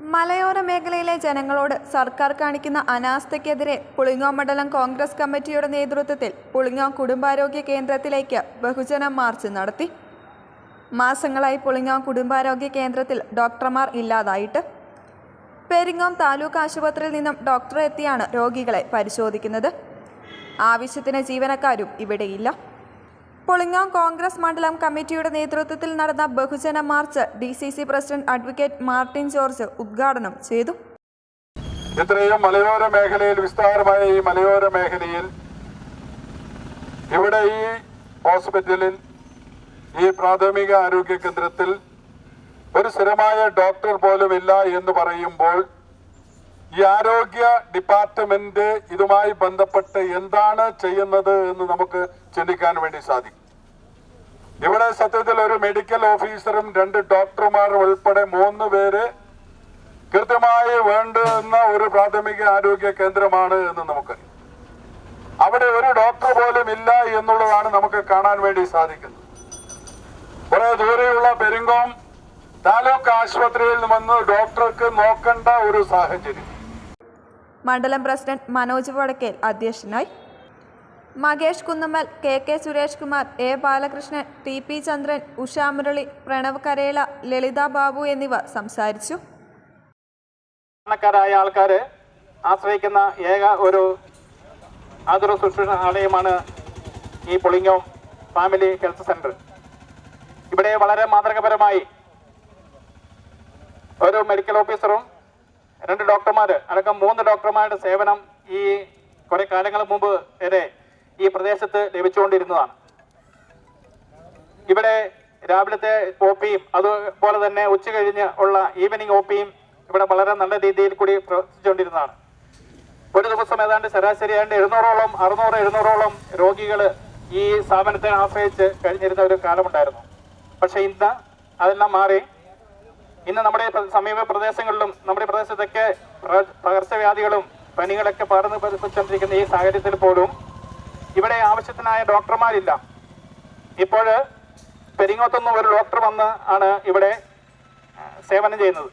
മലയോര മേഖലയിലെ ജനങ്ങളോട് സർക്കാർ കാണിക്കുന്ന അനാസ്ഥയ്ക്കെതിരെ പുളിങ്ങോ മണ്ഡലം കോൺഗ്രസ് കമ്മിറ്റിയുടെ നേതൃത്വത്തിൽ പുളിങ്ങോ കുടുംബാരോഗ്യ കേന്ദ്രത്തിലേക്ക് ബഹുജന മാർച്ച് നടത്തി. മാസങ്ങളായി പുളിങ്ങോ കുടുംബാരോഗ്യ കേന്ദ്രത്തിൽ ഡോക്ടർമാർ ഇല്ലാതായിട്ട്. പെരിങ്ങോം താലൂക്ക് ആശുപത്രിയിൽ നിന്നും ഡോക്ടർ എത്തിയാണ് രോഗികളെ പരിശോധിക്കുന്നത്. ആവശ്യത്തിന് ജീവനക്കാരും ഇവിടെയില്ല. പുളിങ്ങോം കോൺഗ്രസ് മണ്ഡലം കമ്മിറ്റിയുടെ നേതൃത്വത്തിൽ നടന്ന ബഹുജന march D C C president advocate Martin George ഉദ്ഘാടനം ചെയ്തു. ഇത്രയും മലയോര മേഖലയിൽ വിസ്താരമായ ഈ മലയോര മേഖലയിൽ ഇവിടെ ഈ ഹോസ്പിറ്റലിൽ ഈ പ്രാഥമിക ആരോഗ്യ കേന്ദ്രത്തിൽ ഒരു സ്ഥിരമായ ഡോക്ടർ പോലും ഇല്ല എന്ന് പറയുമ്പോൾ ഈ ആരോഗ്യ ഡിപ്പാർട്ട്മെന്റ് ഇതുമായി ബന്ധപ്പെട്ട് എന്താണ് ചെയ്യുന്നത് എന്ന് നമുക്ക് ചിന്തിക്കാൻ വേണ്ടി സാധിക്കും. ഇവിടെ സത്യത്തിൽ ഒരു മെഡിക്കൽ ഓഫീസറും രണ്ട് ഡോക്ടർമാരും ഉൾപ്പെടെ മൂന്ന് പേര് കൃത്യമായി വേണ്ടുന്ന ഒരു പ്രാഥമിക ആരോഗ്യ കേന്ദ്രമാണ് എന്ന് നമുക്കറിയാം. അവിടെ ഒരു ഡോക്ടർ പോലും ഇല്ല എന്നുള്ളതാണ് നമുക്ക് കാണാൻ വേണ്ടി സാധിക്കുന്നത്. കുറെ ദൂരെയുള്ള പെരിങ്കോം താലൂക്ക് ആശുപത്രിയിൽ വന്ന് ഡോക്ടർക്ക് നോക്കേണ്ട ഒരു സാഹചര്യം. മണ്ഡലം പ്രസിഡന്റ് മനോജ് വടക്കേൽ അധ്യക്ഷനായി Makesh Kunnammal K K Suresh Kumar A Balakrishnan T P Chandran Usha Murali Pranav Karela Lalitha Babu എന്നിവർ സംസാരിച്ചു. സാധാരണക്കാരായ ആൾക്കാർ ആശ്രയിക്കുന്ന ഏക ഒരു ആതുര ശുശ്രൂഷ ആലയമാണ് ഈ പുളിങ്ങോം ഫാമിലി ഹെൽത്ത് സെന്റർ. ഇവിടെ വളരെ മാതൃകപരമായി ഒരു മെഡിക്കൽ ഓഫീസറും രണ്ട് ഡോക്ടർമാർ അടക്കം മൂന്ന് ഡോക്ടർമാരുടെ സേവനം ഈ കുറെ കാലങ്ങൾ മുമ്പ് വരെ ഈ പ്രദേശത്ത് ലഭിച്ചുകൊണ്ടിരുന്നതാണ്. ഇവിടെ രാവിലത്തെ ഒ പിയും അതുപോലെ തന്നെ ഉച്ച കഴിഞ്ഞ് ഉള്ള ഈവനിങ് ഒ പിയും ഇവിടെ വളരെ നല്ല രീതിയിൽ കൂടി പ്രവർത്തിച്ചുകൊണ്ടിരുന്നതാണ്. ഒരു ദിവസം ഏതാണ്ട് ശരാശരി ഏതാണ്ട് എഴുന്നൂറോളം അറുന്നൂറ് എഴുന്നൂറോളം രോഗികൾ ഈ സ്ഥാപനത്തെ ആശ്രയിച്ച് കഴിഞ്ഞിരുന്ന ഒരു കാലമുണ്ടായിരുന്നു. പക്ഷെ ഇന്ന് അതെല്ലാം മാറി. ഇന്ന് നമ്മുടെ സമീപ പ്രദേശങ്ങളിലും നമ്മുടെ പ്രദേശത്തൊക്കെ പ്ര- പകർച്ചവ്യാധികളും പനികളൊക്കെ പകർന്നു പതിപ്പിച്ചുകൊണ്ടിരിക്കുന്ന ഈ സാഹചര്യത്തിൽ പോലും ഇവിടെ ആവശ്യത്തിനായ ഡോക്ടർമാരില്ല. ഇപ്പോൾ പെരിങ്ങോത്തുനിന്ന് ഒരു ഡോക്ടർ വന്ന് ആണ് ഇവിടെ സേവനം ചെയ്യുന്നത്.